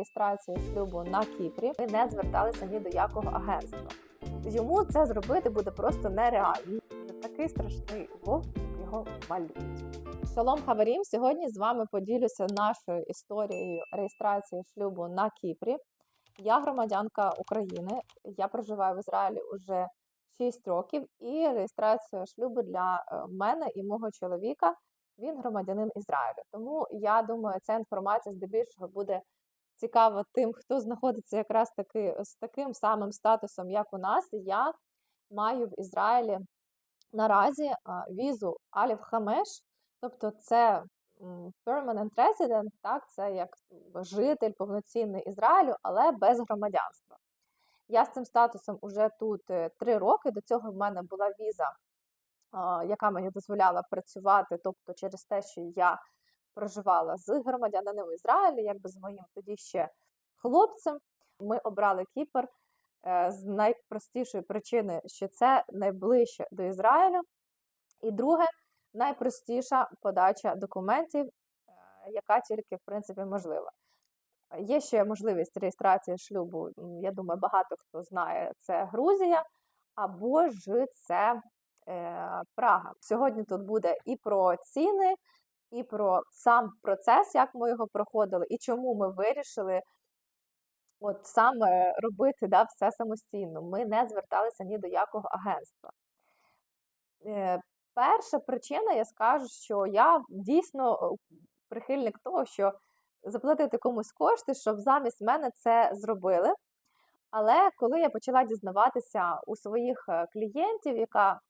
реєстрації шлюбу на Кіпрі, ми не зверталися ні до якого агентства. Йому це зробити буде просто нереально. Такий страшний вовк його малюють. Шалом Хаварім! Сьогодні з вами поділюся нашою історією реєстрації шлюбу на Кіпрі. Я громадянка України. Я проживаю в Ізраїлі уже 6 років, і реєстрація шлюбу для е, мене і мого чоловіка він громадянин Ізраїлю. Тому я думаю, ця інформація здебільшого буде цікава тим, хто знаходиться якраз таки з таким самим статусом, як у нас. Я маю в Ізраїлі наразі візу Алів Хамеш, тобто це permanent resident, так, це як житель повноцінний Ізраїлю, але без громадянства. Я з цим статусом уже тут е, три роки. До цього в мене була віза, яка мені дозволяла працювати, тобто через те, що я проживала з громадянином Ізраїлю, якби з моїм тоді ще хлопцем. Ми обрали Кіпр е, з найпростішої причини, що це найближче до Ізраїлю. І друге, найпростіша подача документів, е, яка тільки в принципі можлива. Є ще можливість реєстрації шлюбу. Я думаю, багато хто знає, це Грузія або ж це е, Прага. Сьогодні тут буде і про ціни, і про сам процес, як ми його проходили, і чому ми вирішили от саме робити да, все самостійно. Ми не зверталися ні до якого агентства. Е, Перша причина, я скажу, що я дійсно прихильник того, що заплатити комусь кошти, щоб замість мене це зробили. Але коли я почала дізнаватися у своїх е, клієнтів, яка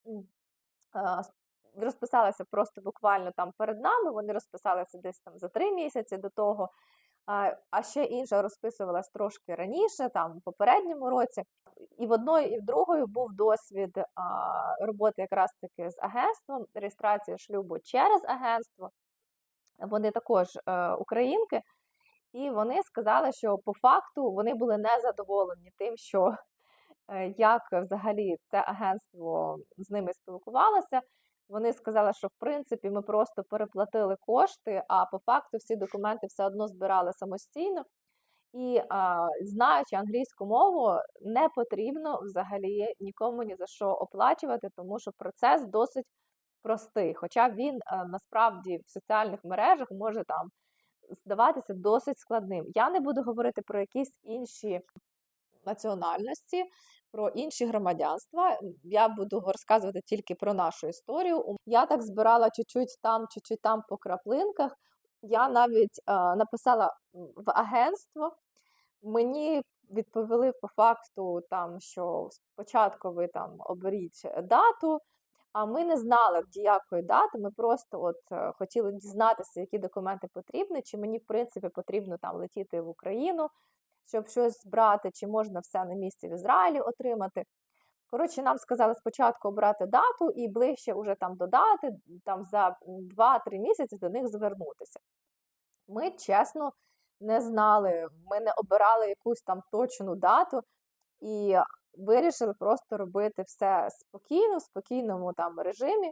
розписалася просто буквально там перед нами, вони розписалися десь там за три місяці до того, а, а ще інша розписувалась трошки раніше, там в попередньому році. І в одної, і в другої був досвід а, роботи якраз таки з агентством, реєстрація шлюбу через агентство. Вони також е, українки, і вони сказали, що по факту вони були незадоволені тим, що е, як взагалі це агентство з ними спілкувалося. Вони сказали, що в принципі ми просто переплатили кошти, а по факту всі документи все одно збирали самостійно. І а, знаючи англійську мову, не потрібно взагалі нікому ні за що оплачувати, тому що процес досить простий. Хоча він а, насправді в соціальних мережах може там здаватися досить складним. Я не буду говорити про якісь інші національності, про інші громадянства. Я буду розказувати тільки про нашу історію. Я так збирала чуть-чуть там, чуть-чуть там по краплинках. Я навіть е, написала в агентство. Мені відповіли по факту, там, що спочатку ви там оберіть дату, а ми не знали діякої дати. Ми просто от е, хотіли дізнатися, які документи потрібні, чи мені в принципі потрібно там летіти в Україну, щоб щось брати, чи можна все на місці в Ізраїлі отримати. Коротше, нам сказали спочатку обрати дату і ближче уже там до дати, там за 2-3 місяці до них звернутися. Ми чесно не знали, ми не обирали якусь там точну дату і вирішили просто робити все спокійно, в спокійному там режимі.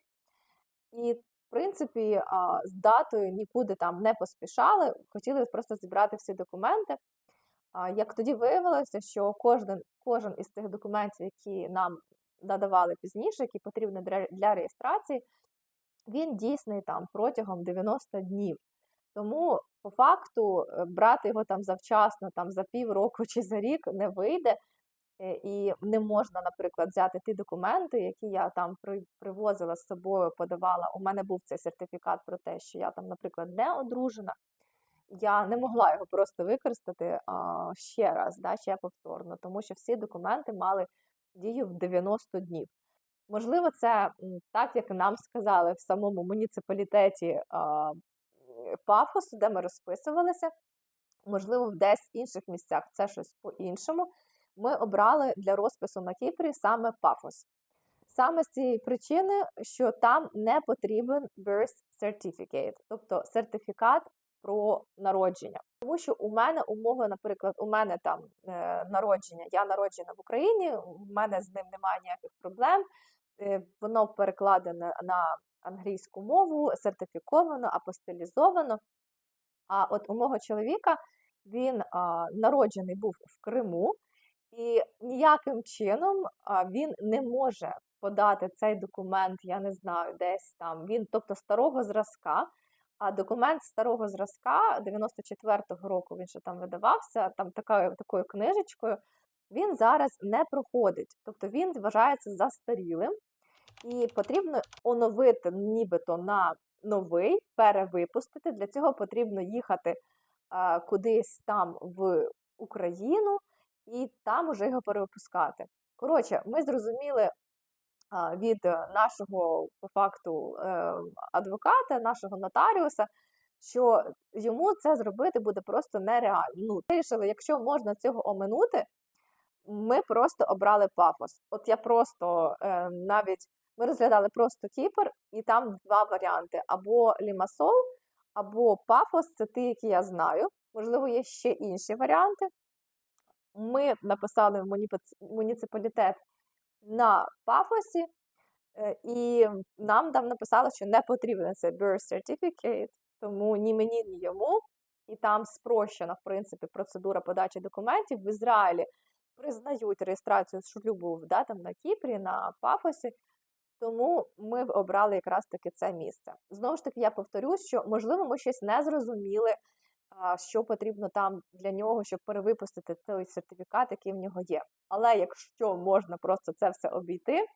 І, в принципі, з датою нікуди там не поспішали, хотіли просто зібрати всі документи. Як тоді виявилося, що кожен, кожен із тих документів, які нам надавали пізніше, які потрібні для, для реєстрації, він дійсний там протягом 90 днів. Тому по факту е, брати його там завчасно, там за півроку чи за рік не вийде. Е, І не можна, наприклад, взяти ті документи, які я там привозила з собою, подавала. У мене був цей сертифікат про те, що я там, наприклад, не одружена. Я не могла його просто використати а, ще раз, да, ще повторно, тому що всі документи мали дію в 90 днів. Можливо, це так, як нам сказали в самому муніципалітеті а, Пафосу, де ми розписувалися. Можливо, в десь інших місцях це щось по-іншому. Ми обрали для розпису на Кіпрі саме Пафос. Саме з цієї причини, що там не потрібен birth certificate, тобто сертифікат про народження. Тому що у мене умови, наприклад, у мене там е, народження, я народжена в Україні, у мене з ним немає ніяких проблем. Е, воно перекладене на англійську мову, сертифіковано, апостилізовано. А от у мого чоловіка Він а, народжений був в Криму, і ніяким чином а, він не може подати цей документ, я не знаю, десь там. Він, тобто старого зразка. А документ старого зразка 94-го року він ще там видавався, там такою, такою книжечкою. Він зараз не проходить, тобто він вважається застарілим, і потрібно оновити нібито на новий, перевипустити. Для цього потрібно їхати а, кудись там в Україну і там уже його перевипускати. Коротше, ми зрозуміли від нашого по факту е, адвоката, нашого нотаріуса, що йому це зробити буде просто нереально. Ну, вирішили, якщо можна цього оминути, ми просто обрали пафос. От я просто е, навіть ми розглядали просто Кіпр, і там два варіанти: або Лімасол, або пафос це ті, які я знаю. Можливо, є ще інші варіанти. Ми написали в муніципалітет на пафосі, е, і нам там написали, що не потрібен цей birth certificate, тому ні мені, ні йому. І там спрощена, в принципі, процедура подачі документів в Ізраїлі признають реєстрацію шлюбу да, там, на Кіпрі, на Пафосі. Тому ми обрали якраз таки це місце. Знову ж таки, я повторюсь, що можливо ми щось не зрозуміли, що потрібно там для нього, щоб перевипустити той сертифікат, який в нього є. Але якщо можна просто це все обійти,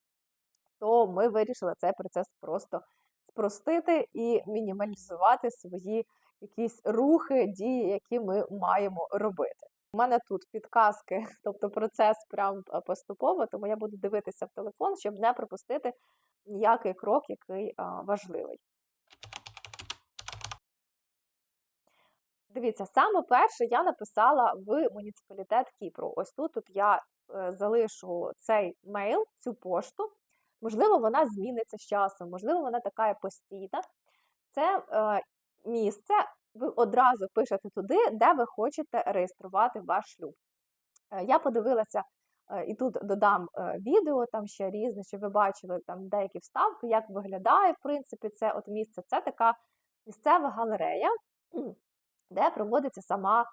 то ми вирішили цей процес просто спростити і мінімалізувати свої якісь рухи, дії, які ми маємо робити. У мене тут підказки, тобто процес прям поступово, тому я буду дивитися в телефон, щоб не пропустити ніякий крок, який важливий. Дивіться, саме перше я написала в муніципалітет Кіпру. Ось тут тут я е, залишу цей мейл, цю пошту. Можливо, вона зміниться з часом, можливо, вона така постійна. Це е, місце, ви одразу пишете туди, де ви хочете реєструвати ваш шлюб. Е, я подивилася е, і тут додам е, відео, там ще різне, щоб ви бачили там деякі вставки, як виглядає, в принципі, це от місце. Це така місцева галерея, де проводиться сама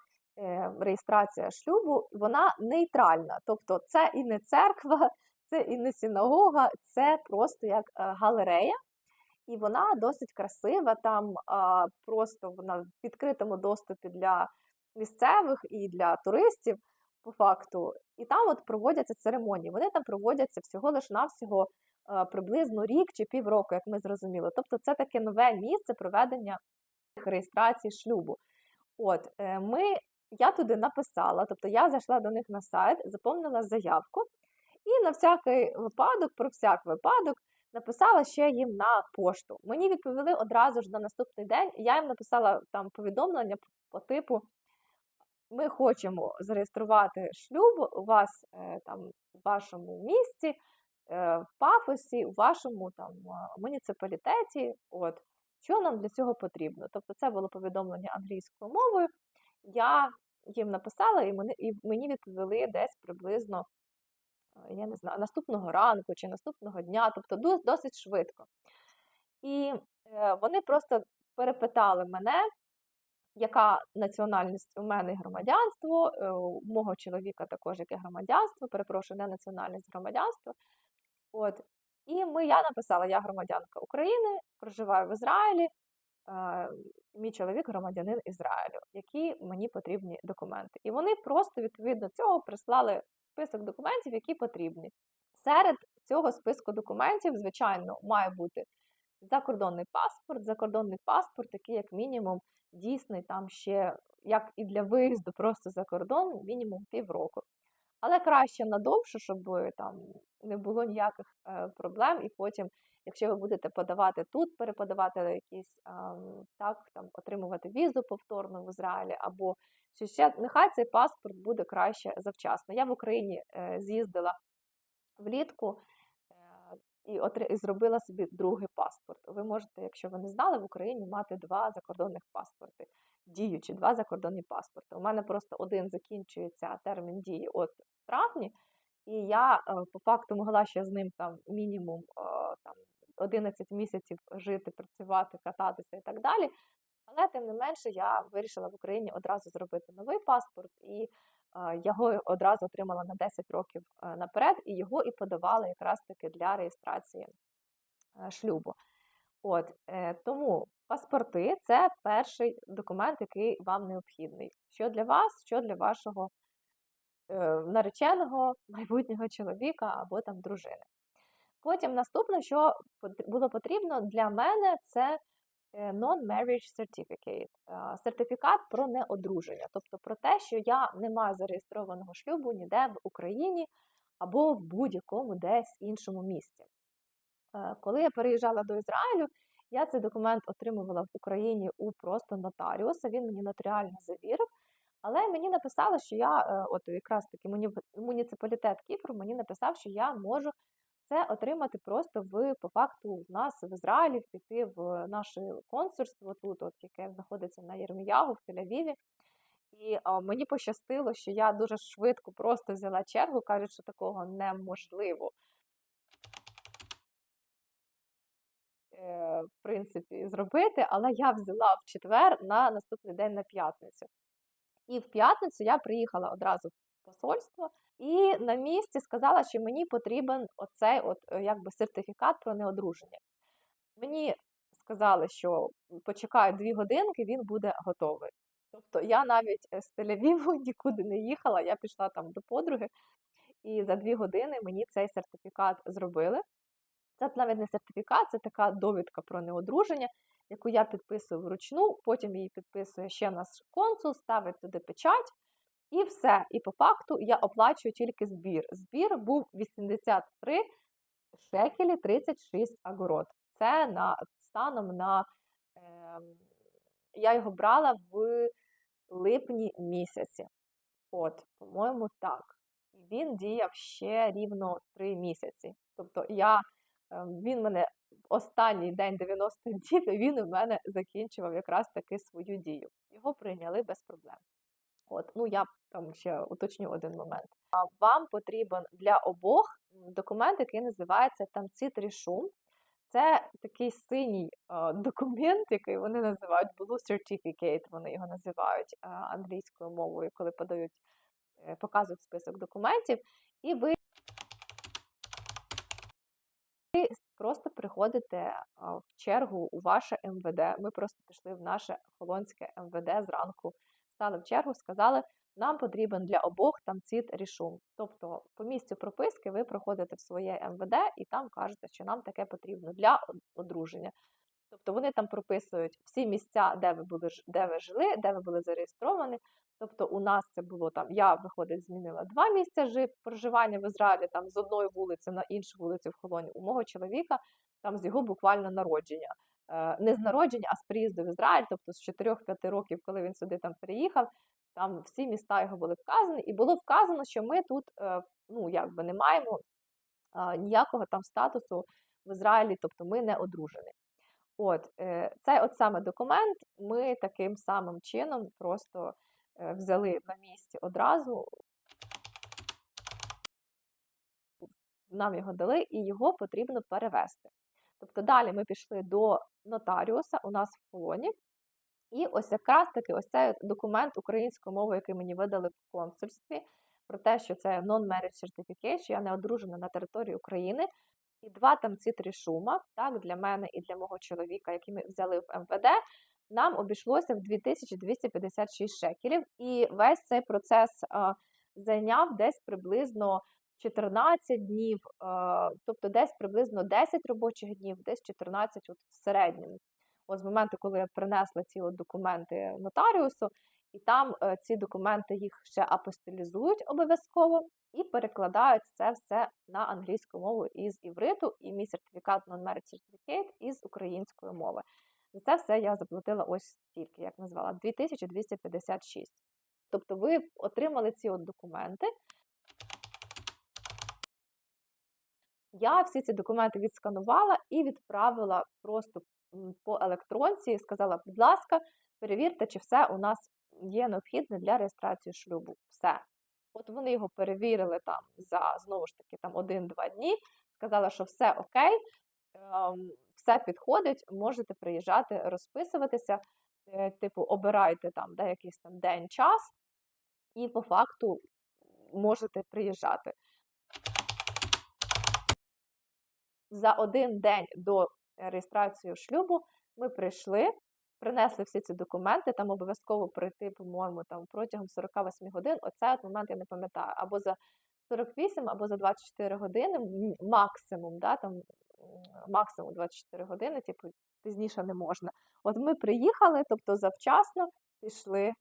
реєстрація шлюбу, вона нейтральна. Тобто це і не церква, це і не синагога, це просто як галерея і вона досить красива. Там а, просто вона в відкритому доступі для місцевих і для туристів, по факту. І там от проводяться церемонії. Вони там проводяться всього лиш навсього а, приблизно рік чи півроку, як ми зрозуміли. Тобто, це таке нове місце проведення реєстрації шлюбу. От е, ми. Я туди написала, тобто я зайшла до них на сайт, заповнила заявку, і на всякий випадок, про всяк випадок, написала ще їм на пошту. Мені відповіли одразу ж на наступний день. Я їм написала там повідомлення по типу: ми хочемо зареєструвати шлюб у вас е, там в вашому місті, е, в пафосі, у вашому там муніципалітеті. От що нам для цього потрібно? Тобто, це було повідомлення англійською мовою. Я їм написала, і мені відповіли десь приблизно я не знаю, наступного ранку чи наступного дня, тобто досить швидко. І е, вони просто перепитали мене, яка національність у мене громадянство, е, у мого чоловіка також яке громадянство, перепрошую, не національність громадянство. От. І ми, я написала, я громадянка України, проживаю в Ізраїлі, мій чоловік громадянин Ізраїлю, які мені потрібні документи. І вони просто відповідно цього прислали список документів, які потрібні. Серед цього списку документів, звичайно, має бути закордонний паспорт, закордонний паспорт, який, як мінімум, дійсний там ще, як і для виїзду просто за кордон, мінімум півроку. Але краще надовше, щоб там не було ніяких е, проблем, і потім, якщо ви будете подавати тут, переподавати якісь так, там, отримувати візу повторно в Ізраїлі, або що ще нехай цей паспорт буде краще завчасно. Я в Україні е, з'їздила влітку і і зробила собі другий паспорт. Ви можете, якщо ви не знали, в Україні мати два закордонних паспорти, діючі два закордонні паспорти. У мене просто один закінчується термін дії от травні, і я е, по факту могла ще з ним там мінімум там 11 місяців жити, працювати, кататися і так далі. Але тим не менше я вирішила в Україні одразу зробити новий паспорт, і е, його одразу отримала на 10 років наперед, і його і подавала якраз таки для реєстрації е, шлюбу. От е, тому паспорти це перший документ, який вам необхідний. Що для вас, що для вашого е, нареченого майбутнього чоловіка або там дружини. Потім наступне, що було потрібно для мене, це non-marriage certificate, е, сертифікат про неодруження, тобто про те, що я не маю зареєстрованого шлюбу ніде в Україні або в будь-якому десь іншому місці. Е, Коли я переїжджала до Ізраїлю, я цей документ отримувала в Україні у просто нотаріуса. Він мені нотаріально завірив. Але мені написали, що я, е, от якраз таки муні- муніципалітет Кіпру мені написав, що я можу це отримати просто в по факту в нас в Ізраїлі, піти в наше консульство тут, от яке знаходиться на Єрміягу в Тель-Авіві. І а, мені пощастило, що я дуже швидко просто взяла чергу, кажуть, що такого неможливо. е, в принципі, зробити, але я взяла в четвер на наступний день на п'ятницю. І в п'ятницю я приїхала одразу посольство і на місці сказала, що мені потрібен оцей от е, якби сертифікат про неодруження. Мені сказали, що почекаю дві годинки, він буде готовий. Тобто я навіть е, з Тель-Авіву нікуди не їхала, я пішла там до подруги, і за дві години мені цей сертифікат зробили. Це навіть не сертифікат, це така довідка про неодруження, яку я підписую вручну, потім її підписує ще наш консул, ставить туди печать, і все. І по факту я оплачую тільки збір. Збір був 83 шекелі 36 агород. Це на станом на ем, я його брала в липні місяці. От, по-моєму, так. Він діяв ще рівно 3 місяці. Тобто я Ем, Він мене останній день 90 днів, він у мене закінчував якраз таки свою дію. Його прийняли без проблем. От, ну я там ще уточню один момент. Вам потрібен для обох документ, який називається тамцит рішум. Це такий синій е, документ, який вони називають Blue Certificate, вони його називають е, англійською мовою, коли подають, е, показують список документів, і ви просто приходите а, в чергу у ваше МВД. Ми просто пішли в наше холонське МВД зранку, стали в чергу, сказали, нам потрібен для обох там ціт рішум. Тобто по місцю прописки ви проходите в своє МВД і там кажете, що нам таке потрібно для одруження. Тобто вони там прописують всі місця, де ви були де ви жили, де ви були зареєстровані. Тобто у нас це було там, я виходить, змінила два місця жи- проживання в Ізраїлі, там з одної вулиці на іншу вулицю в Холоні. У мого чоловіка там з його буквально народження. Е, Не з народження, а з приїзду в Ізраїль, тобто з 4-5 років, коли він сюди там приїхав, там всі міста його були вказані, і було вказано, що ми тут е, ну, якби не маємо ніякого там статусу в Ізраїлі, тобто ми не одружені. От, е, цей от саме документ ми таким самим чином просто е, взяли на місці одразу. Нам його дали, і його потрібно перевести. Тобто далі ми пішли до нотаріуса у нас в полоні. І ось якраз таки ось цей документ українською мовою, який мені видали в консульстві, про те, що це non-marriage certificate, що я не одружена на території України. І два там ці три шума, так, для мене і для мого чоловіка, які ми взяли в МВД, нам обійшлося в 2256 шекелів. І весь цей процес а, зайняв десь приблизно 14 днів, тобто десь приблизно 10 робочих днів, десь 14 от в середньому. От з моменту, коли я принесла ці от документи нотаріусу, і там е, ці документи їх ще апостилізують обов'язково і перекладають це все на англійську мову із івриту, і мій сертифікат non-merit certificate із української мови. За це все я заплатила ось стільки, як назвала, 2256. Тобто ви отримали ці от документи. Я всі ці документи відсканувала і відправила просто по електронці сказала, будь ласка, перевірте, чи все у нас є необхідне для реєстрації шлюбу. Все. От вони його перевірили там за знову ж таки там один-два дні, сказали, що все окей, ем, все підходить, можете приїжджати розписуватися. е, типу, обирайте там да, там день, час, і по факту можете приїжджати. За один день до реєстрації шлюбу ми прийшли, принесли всі ці документи, там обов'язково прийти, по-моєму, там протягом 48 годин. Оцей от момент я не пам'ятаю, або за 48, або за 24 години, максимум, да, там, максимум 24 години, типу, пізніше не можна. От ми приїхали, тобто завчасно пішли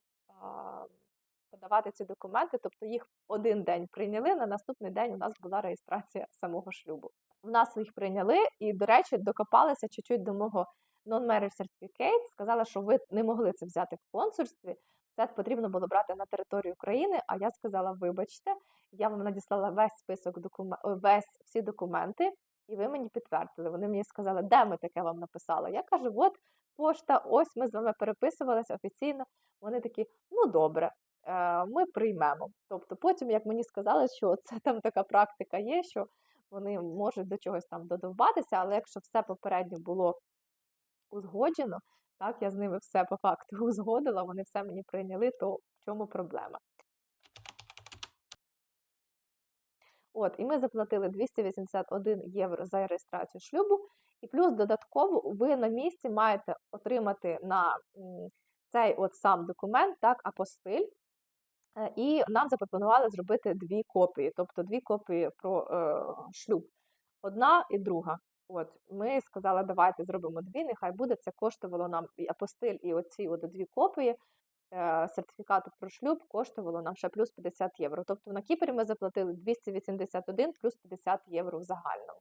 подавати ці документи, тобто їх один день прийняли, на наступний день у нас була реєстрація самого шлюбу. В нас їх прийняли, і, до речі, докопалися чуть-чуть до мого non-marriage certificate, сказали, що ви не могли це взяти в консульстві, це потрібно було брати на територію України. А я сказала: вибачте, я вам надіслала весь список документів, весь всі документи, і ви мені підтвердили. Вони мені сказали, де ми таке вам написали. Я кажу, от пошта, ось ми з вами переписувалися офіційно. Вони такі, ну добре, е, ми приймемо. Тобто, потім, як мені сказали, що це там така практика є, що вони можуть до чогось там додовбатися, але якщо все попередньо було узгоджено, так, я з ними все по факту узгодила, вони все мені прийняли, то в чому проблема? От, і ми заплатили 281 євро за реєстрацію шлюбу, і плюс додатково ви на місці маєте отримати на цей от сам документ, так, апостиль. Е, І нам запропонували зробити дві копії, тобто дві копії про е, шлюб. Одна і друга. От ми сказали, давайте зробимо дві. Нехай буде. Це коштувало нам і апостиль, і оці от дві копії е, сертифікату про шлюб коштувало нам ще плюс 50 євро. Тобто на Кіпрі ми заплатили 281 плюс 50 євро в загальному.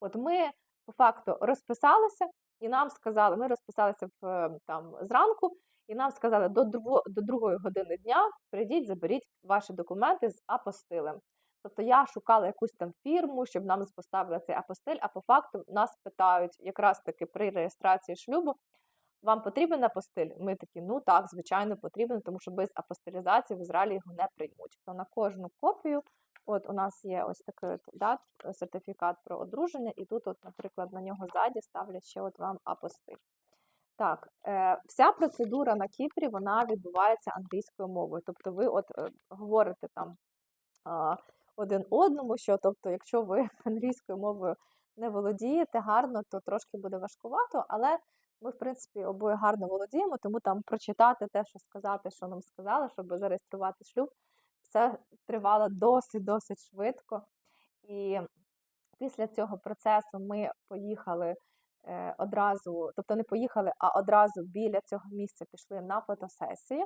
От ми по факту розписалися, і нам сказали, ми розписалися в там зранку, і нам сказали, до до другої години дня прийдіть, заберіть ваші документи з апостилем. Тобто я шукала якусь там фірму, щоб нам поставили цей апостиль, а по факту нас питають якраз таки при реєстрації шлюбу, вам потрібен апостиль? Ми такі, ну так, звичайно, потрібен, тому що без апостилізації в Ізраїлі його не приймуть. То на кожну копію, от у нас є ось такий от, да, сертифікат про одруження, і тут, от, наприклад, на нього ззаді ставлять ще от вам апостиль. Так, е, вся процедура на Кіпрі вона відбувається англійською мовою. Тобто ви от е, говорите там один одному, що тобто, якщо ви англійською мовою не володієте гарно, то трошки буде важкувато, але ми, в принципі, обоє гарно володіємо, тому там прочитати те, що сказати, що нам сказали, щоб зареєструвати шлюб, все тривало досить-досить швидко. І після цього процесу ми поїхали одразу, тобто не поїхали, а одразу біля цього місця пішли на фотосесії.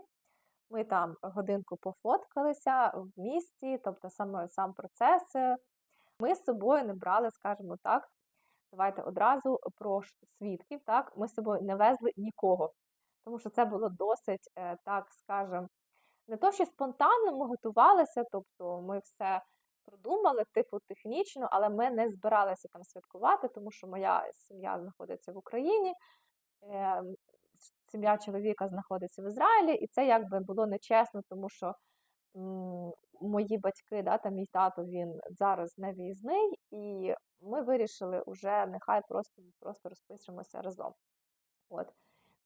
Ми там годинку пофоткалися в місті, тобто саме сам процес. е, Ми з собою не брали, скажімо так, давайте одразу про свідків. Так, ми з собою не везли нікого, тому що це було досить, е, так скажемо, не то, що спонтанно ми готувалися, тобто ми все продумали, типу технічно, але ми не збиралися там святкувати, тому що моя сім'я знаходиться в Україні. е, Сім'я чоловіка знаходиться в Ізраїлі, і це якби було нечесно, тому що м, мої батьки, да, та мій тато, він зараз не виїзний, і ми вирішили вже нехай просто, просто розпишемося разом. От.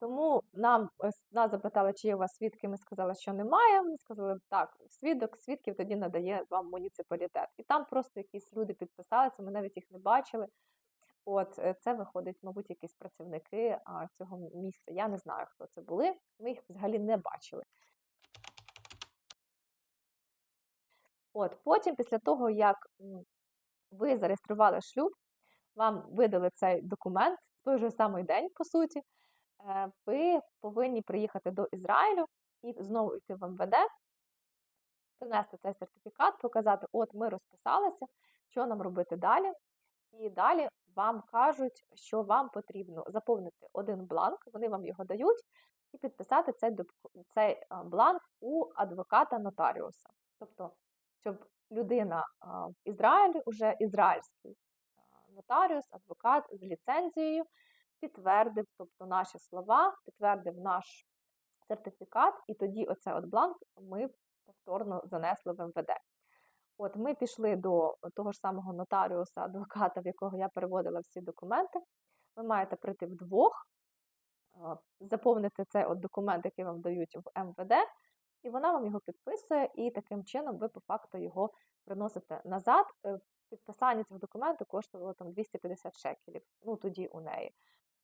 Тому нам нас запитали, чи є у вас свідки. Ми сказали, що немає. Ми сказали, так, свідок свідків тоді надає вам муніципалітет. І там просто якісь люди підписалися, ми навіть їх не бачили. От е, це виходить, мабуть, якісь працівники цього місця. Я не знаю, хто це були. Ми їх взагалі не бачили. От потім, після того, як ви зареєстрували шлюб, вам видали цей документ в той же самий день, по суті. Е, Ви повинні приїхати до Ізраїлю і знову йти в МВД, принести цей сертифікат, показати, от ми розписалися, що нам робити далі. І далі вам кажуть, що вам потрібно заповнити один бланк, вони вам його дають, і підписати цей, цей бланк у адвоката нотаріуса. Тобто, щоб людина в Ізраїлі, уже ізраїльський нотаріус, адвокат з ліцензією, підтвердив тобто, наші слова, підтвердив наш сертифікат, і тоді оцей от бланк ми повторно занесли в МВД. От ми пішли до того ж самого нотаріуса, адвоката, в якого я переводила всі документи. Ви маєте прийти вдвох. Заповнити цей от документ, який вам дають в МВД, і вона вам його підписує, і таким чином ви по факту його приносите назад. Е, Підписання цього документу коштувало там 250 шекелів, ну тоді у неї.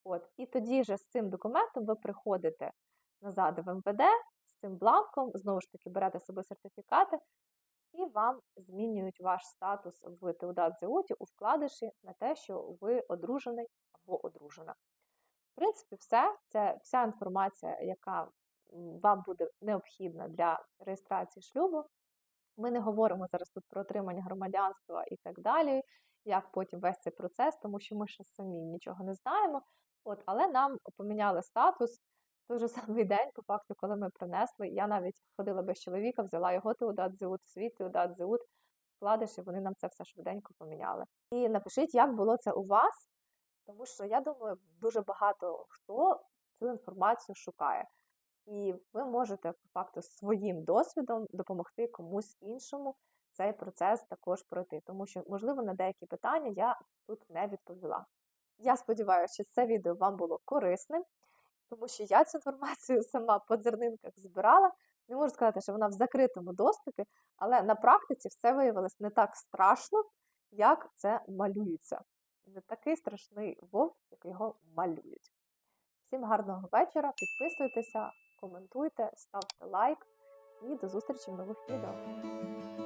От, і тоді же з цим документом ви приходите назад в МВД з цим бланком, знову ж таки берете з собою сертифікати, і вам змінюють ваш статус в Теудат Зеуті у вкладиші на те, що ви одружений або одружена. В принципі, все. Це вся інформація, яка вам буде необхідна для реєстрації шлюбу. Ми не говоримо зараз тут про отримання громадянства і так далі, як потім весь цей процес, тому що ми ще самі нічого не знаємо. От, але нам поміняли статус той же самий день, по факту, коли ми принесли. Я навіть ходила без чоловіка, взяла його теудат зеут, свій теудат зеут, вкладиш, і вони нам це все швиденько поміняли. І напишіть, як було це у вас, тому що я думаю, дуже багато хто цю інформацію шукає. І ви можете по факту своїм досвідом допомогти комусь іншому цей процес також пройти, тому що, можливо, на деякі питання я тут не відповіла. Я сподіваюся, що це відео вам було корисним, тому що я цю інформацію сама по дзернинках збирала. Не можу сказати, що вона в закритому доступі, але на практиці все виявилось не так страшно, як це малюється. Не такий страшний вовк, як його малюють. Всім гарного вечора, підписуйтеся, коментуйте, ставте лайк і до зустрічі в нових відео.